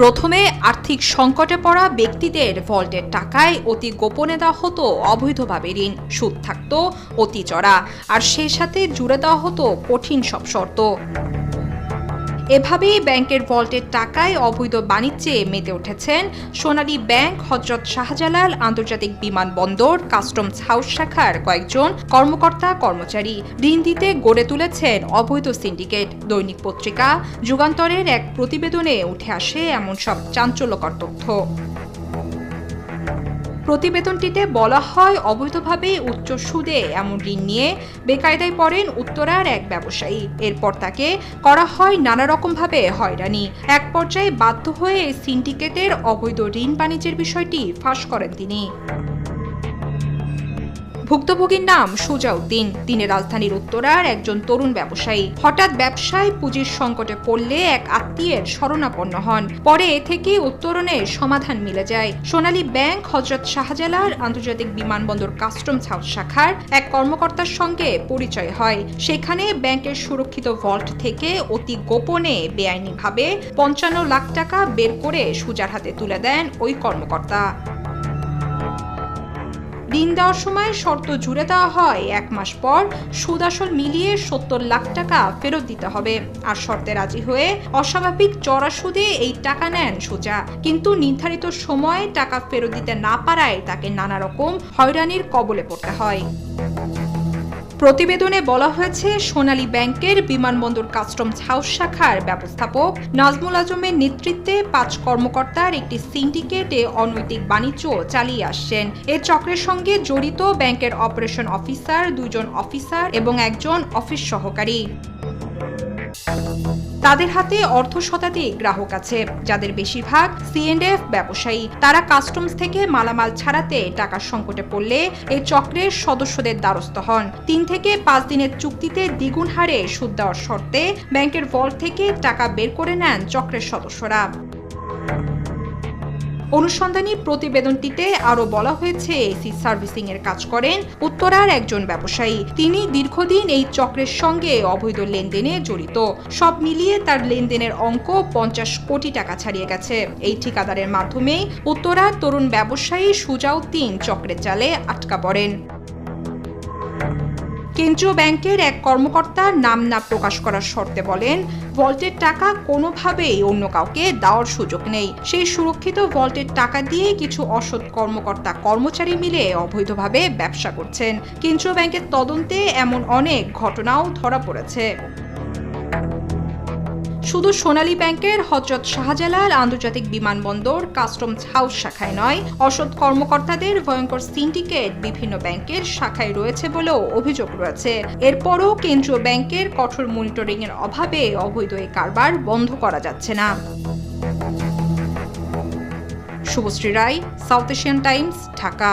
প্রথমে আর্থিক সংকটে পড়া ব্যক্তিদের ভল্টের টাকায় অতি গোপনে দেওয়া হতো অবৈধভাবে ঋণ, সুদ থাকত, অতি চড়া, আর সেই সাথে জুড়ে দেওয়া হতো কঠিন সব শর্ত। এভাবেই ব্যাংকের ভল্টের টাকায় অবৈধ বাণিজ্যে মেতে উঠেছেন সোনালী ব্যাংক, হজরত শাহজালাল, আন্তর্জাতিক বিমানবন্দর কাস্টমস হাউস শাখার কয়েকজন কর্মকর্তা, কর্মচারী ঋণ দিতে গড়ে তুলেছেন অবৈধ সিন্ডিকেট। দৈনিক পত্রিকা যুগান্তরের এক প্রতিবেদনে উঠে আসে এমন সব চাঞ্চল্যকর তথ্য। প্রতিবেদনটিতে বলা হয়, অবৈধভাবে উচ্চ সুদে এমন ঋণ নিয়ে বেকায়দায় পড়েন উত্তরার এক ব্যবসায়ী। এরপর তাকে করা হয় নানা রকমভাবে হয়রানি। এক পর্যায়ে বাধ্য হয়ে সিন্ডিকেটের অবৈধ ঋণ বাণিজ্যের বিষয়টি ফাঁস করেন তিনি। ভুক্তভোগীর নাম সুজাউদ্দিন। তিনি রাজধানীর উত্তরার একজন তরুণ ব্যবসায়ী। হঠাৎ ব্যবসায় পুঁজির সংকটে পড়লে এক আত্মীয়ের শরণাপন্ন হন। পরে এ থেকে উত্তরণের সমাধান মিলে যায়। সোনালী ব্যাংক, হজরত শাহজালাল, আন্তর্জাতিক বিমানবন্দর কাস্টমস হাউস শাখার এক কর্মকর্তার সঙ্গে পরিচয় হয়। সেখানে ব্যাংকের সুরক্ষিত ভল্ট থেকে অতি গোপনে বেআইনিভাবে পঞ্চান্ন লাখ টাকা বের করে সুজার হাতে তুলে দেন ওই কর্মকর্তা। ঋণ দেওয়ার সময় শর্ত জুড়ে দেওয়া হয়। এক মাস পর সুদ আসল মিলিয়ে সত্তর লাখ টাকা ফেরত দিতে হবে। আর শর্তে রাজি হয়ে অস্বাভাবিক চড়া সুদে এই টাকা নেন সোজা। কিন্তু নির্ধারিত সময়ে টাকা ফেরত দিতে না পারায় তাকে নানা রকম হয়রানির কবলে পড়তে হয়। প্রতিবেদনে বলা হয়েছে, সোনালী ব্যাংকের বিমানবন্দর কাস্টমস হাউস শাখার ব্যবস্থাপক নাজমুল আজমের নেতৃত্বে পাঁচ কর্মকর্তার একটি সিন্ডিকেটে অনৈতিক বাণিজ্য চালিয়ে আসছেন। এ চক্রের সঙ্গে জড়িত ব্যাংকের অপারেশন অফিসার দুজন অফিসার এবং একজন অফিস সহকারী। তাদের হাতে অর্ধ শতাধিক গ্রাহক আছে, যাদের বেশিরভাগ সিএনএফ ব্যবসায়ী। তারা কাস্টমস থেকে মালামাল ছাড়াতে টাকার সংকটে পড়লে এ চক্রের সদস্যদের দ্বারস্থ হন। তিন থেকে পাঁচ দিনের চুক্তিতে দ্বিগুণ হারে সুদ দেওয়ার শর্তে ব্যাংকের ভল্ট থেকে টাকা বের করে নেন চক্রের সদস্যরা। অনুসন্ধানী প্রতিবেদনটিতে আরও বলা হয়েছে এসি সার্ভিসিং এর কাজ করেন উত্তরার একজন ব্যবসায়ী। তিনি দীর্ঘদিন এই চক্রের সঙ্গে অবৈধ লেনদেনে জড়িত। সব মিলিয়ে তার লেনদেনের অঙ্ক পঞ্চাশ কোটি টাকা ছাড়িয়ে গেছে। এই ঠিকাদারের মাধ্যমে উত্তরার তরুণ ব্যবসায়ী সুজাউদ্দিন চক্রের জালে আটকা পড়েন। কেন্দ্রীয় ব্যাংকের এক কর্মকর্তা নাম না প্রকাশ করার শর্তে বলেন, ভল্টের টাকা কোনোভাবেই অন্য কাউকে দেওয়ার সুযোগ নেই। সেই সুরক্ষিত ভল্টের টাকা দিয়ে কিছু অসৎ কর্মকর্তা কর্মচারী মিলে অবৈধভাবে ব্যবসা করছেন। কেন্দ্রীয় ব্যাংকের তদন্তে এমন অনেক ঘটনাও ধরা পড়েছে। শুধু সোনালী ব্যাংকের, হজরত শাহজালাল আন্তর্জাতিক বিমানবন্দর, কাস্টমস হাউস শাখায় নয়, অসৎ কর্মকর্তাদের ভয়ঙ্কর সিন্ডিকেট বিভিন্ন ব্যাংকের শাখায় রয়েছে বলেও অভিযোগ রয়েছে। এরপরও কেন্দ্রীয় ব্যাংকের কঠোর মনিটরিং এর অভাবে অবৈধ এই কারবার বন্ধ করা যাচ্ছে না। Subhashree Roy, South Asian Times, Dhaka.